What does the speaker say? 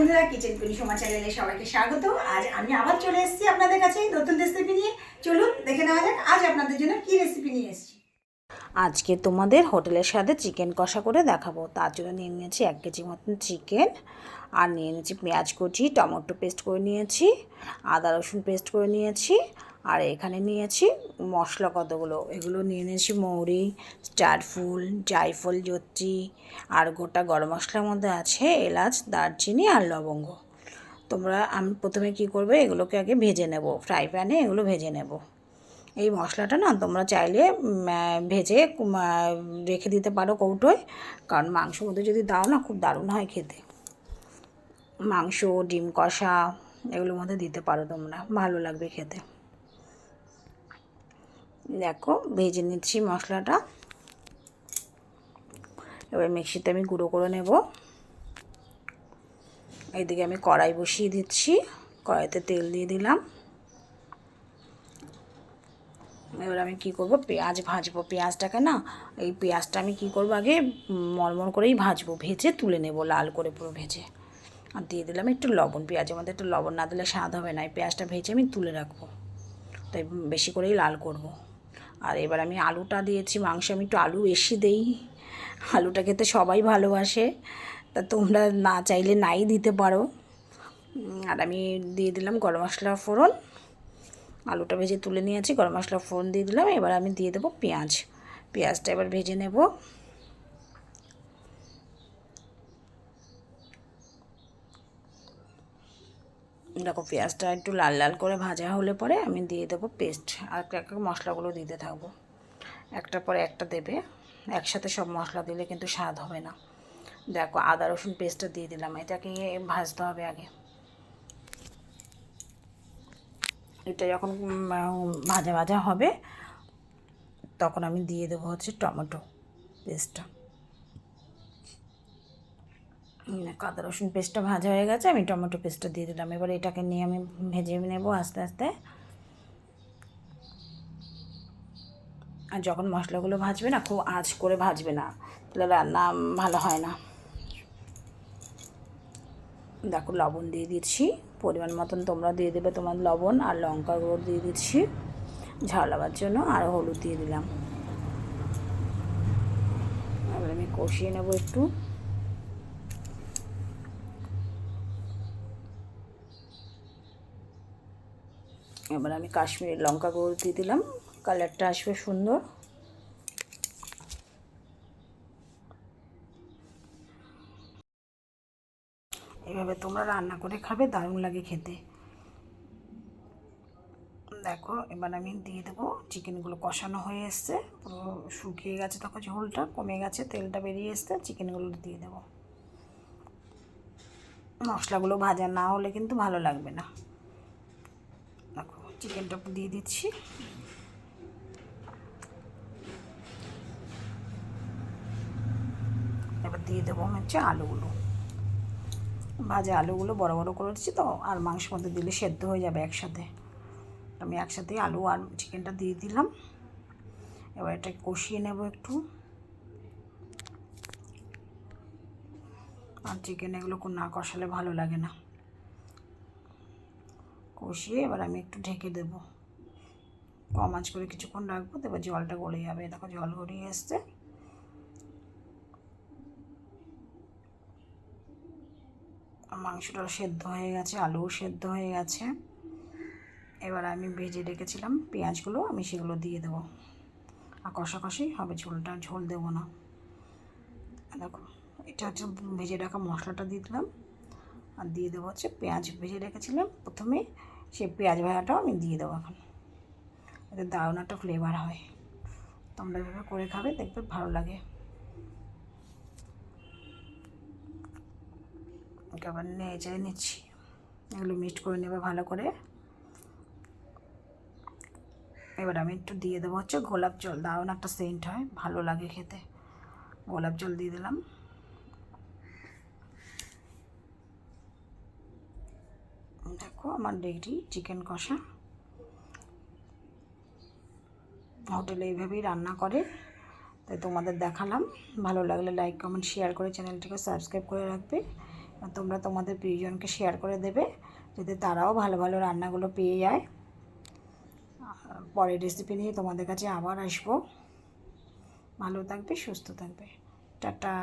বন্ধুরা কিচেন কুনি সোমা চ্যানেলে সবাইকে স্বাগত। আজ আমি আবার চলে এসেছি আপনাদের কাছে নতুন রেসিপি নিয়ে। চলুন, দেখে নেওয়া যাক, আজ আপনাদের জন্য কি রেসিপি নিয়ে এসেছি। আজকে তোমাদের হোটেলের সাথে চিকেন কষা করে দেখাবো। তার জন্য নিয়ে নিয়েছি এক কেজি মতন চিকেন আর নিয়ে নিয়েছি পেঁয়াজ কুচি, টমেটো পেস্ট করে নিয়েছি, আদা রসুন পেস্ট করে নিয়েছি আর এখানে নিয়েছি মশলা কতগুলো? এগুলো নিয়ে নিয়েছি মৌরি স্টার ফুল, জায়ফল জত্রি আর গোটা গরম মশলার মধ্যে আছে এলাচ, দারচিনি আর লবঙ্গ। তোমরা, আমি প্রথমে কি করবে? এগুলোকে আগে ভেজে নেব। ফ্রাই প্যানে এগুলো ভেজে নেব। এই মশলাটা না, তোমরা চাইলে ভেজে রেখে দিতে পারো কৌটোয়। কারণ মাংসর মধ্যে যদি দাও না, খুব দারুণ হয় খেতে। মাংস, ডিম কষা, এগুলোর মধ্যে দিতে পারো তোমরা। ভালো লাগবে খেতে। দেখো, ভেজে নিচ্ছি মশলাটা। এবার মিক্সিতে আমি গুঁড়ো করে নেব। এইদিকে আমি কড়াই বসিয়ে দিচ্ছি। কড়াইতে তেল দিয়ে দিলাম। এবার আমি কি করব? পেঁয়াজ ভাজবো। পেঁয়াজটাকে না, এই পেঁয়াজটা আমি কি করব? আগে মরমর করেই ভাজবো। ভেজে তুলে নেব, লাল করে পুরো ভেজে। আর দিয়ে দিলাম একটু লবণ। পেঁয়াজের মধ্যে একটু লবণ না দিলে স্বাদ হবে না। এই পেঁয়াজটা ভেজে আমি তুলে রাখব। তাই বেশি করেই লাল করব। আর এবার আমি আলুটা দিয়েছি, মাংস আমি একটু আলু বেশি দেই। আলুটা খেতে সবাই ভালোবাসে, তা তোমরা না চাইলে নাই দিতে পারো। আর আমি দিয়ে দিলাম গরম মশলা ফোড়ন। আলুটা ভেজে তুলে নিয়েছি, গরম মশলা ফোড়ন দিয়ে দিলাম। এবার আমি দিয়ে দেবো পেঁয়াজ। পেঁয়াজটা এবার ভেজে নেব। দেখো পেঁয়াজটা একটু লাল লাল করে ভাজা হলে পরে আমি দিয়ে দেবো পেস্ট। আর একটা একটা মশলাগুলো দিতে থাকব। একটার পরে একটা দেবে। একসাথে সব মশলা দিলে কিন্তু স্বাদ হবে না। দেখো আদা, রসুন পেস্টটা দিয়ে দিলাম। এটাকে ভাজতে হবে আগে। এটা যখন ভাজা ভাজা হবে, তখন আমি দিয়ে দেবো হচ্ছে টমেটো পেস্টটা। আদা রসুন পেস্টটা ভাজা হয়ে গেছে, আমি টমেটো পেস্টটা দিয়ে দিলাম। এবার এটাকে নিয়ে আমি ভেজে নেব আস্তে আস্তে। আর যখন মশলাগুলো ভাজবে না, খুব আঁচ করে ভাজবে না, তাহলে রান্না ভালো হয় না। দেখো, লবণ দিয়ে দিচ্ছি, পরিমাণ মতন তোমরা দিয়ে দেবে তোমার লবণ আর লঙ্কা গুঁড়ো দিয়ে দিচ্ছি, ঝাল হওয়ার জন্য, আর হলুদ দিয়ে দিলাম। এবার আমি কষিয়ে নেব একটু। এবার আমি কাশ্মীরি লঙ্কা গুঁড়ো দিয়ে দিলাম। কালারটা আসবে সুন্দর। এভাবে তোমরা রান্না করে খাবে, দারুণ লাগে খেতে। দেখো, এবার আমি দিয়ে দেবো চিকেনগুলো কষানো হয়ে এসছে। পুরো শুকিয়ে গেছে তখন ঝোলটা, কমে গেছে, তেলটা বেরিয়ে এসছে, চিকেনগুলো দিয়ে দেবো। মশলাগুলো ভাজা না হলে কিন্তু ভালো লাগবে না। দেখো চিকেনটা দিয়ে দিচ্ছি। এবার দিয়ে দেবো হচ্ছে আলুগুলো। ভাজা আলুগুলো বড় বড় করে দিচ্ছি তো, আর মাংসের মধ্যে দিলে সেদ্ধ হয়ে যাবে একসাথে। আমি একসাথে আলু আর চিকেনটা দিয়ে দিলাম। এবার এটা কষিয়ে নেব একটু। আর চিকেন এগুলো না কষালে ভালো লাগে না। কষিয়ে এবার আমি একটু ঢেকে দেবো। কম আঁচ করে কিছুক্ষণ রাখব, তো এবার জলটা গলে যাবে। দেখো জল গড়িয়ে এসছে। মাংসটা সেদ্ধ হয়ে গেছে, আলুও সেদ্ধ হয়ে গেছে। এবার আমি ভেজে রেখেছিলাম পেঁয়াজগুলো, আমি সেগুলো দিয়ে দেবো। আর কষাকষি হবে, ঝোলটা, ঝোল দেবো না। দেখো, এটা হচ্ছে ভেজে রাখা মশলাটা দিয়ে দিলাম। আর দিয়ে দেবো হচ্ছে পেঁয়াজ ভেজে রেখেছিলাম প্রথমে, সেই পেঁয়াজ ভাজাটাও আমি দিয়ে দেবো এখন। এতে দারুণ একটা ফ্লেভার হয়। তোমরা এভাবে করে খাবে দেখবে ভালো লাগে। আবার নিয়ে চেড়ে নিচ্ছি। এগুলো মিক্সড করে নেবে ভালো করে। এবার আমি একটু দিয়ে দেবো হচ্ছে গোলাপ জল। দারুণ একটা সেন্ট হয়, ভালো লাগে খেতে। গোলাপ জল দিয়ে দিলাম। দেখো আমার রেডি চিকেন কষা। হোটেলে এইভাবেই রান্না করে, তাই তোমাদের দেখালাম। ভালো লাগলে লাইক কমেন্ট শেয়ার করে চ্যানেলটিকে সাবস্ক্রাইব করে রাখবে। তোমরা তোমাদের প্রিয়জনকে শেয়ার করে দেবে, যাতে তারাও ভালো ভালো রান্নাগুলো পেয়ে যায়। পরের রেসিপি নিয়ে তোমাদের কাছে আবার আসব। ভালো থাকবে, সুস্থ থাকবে। টাটা।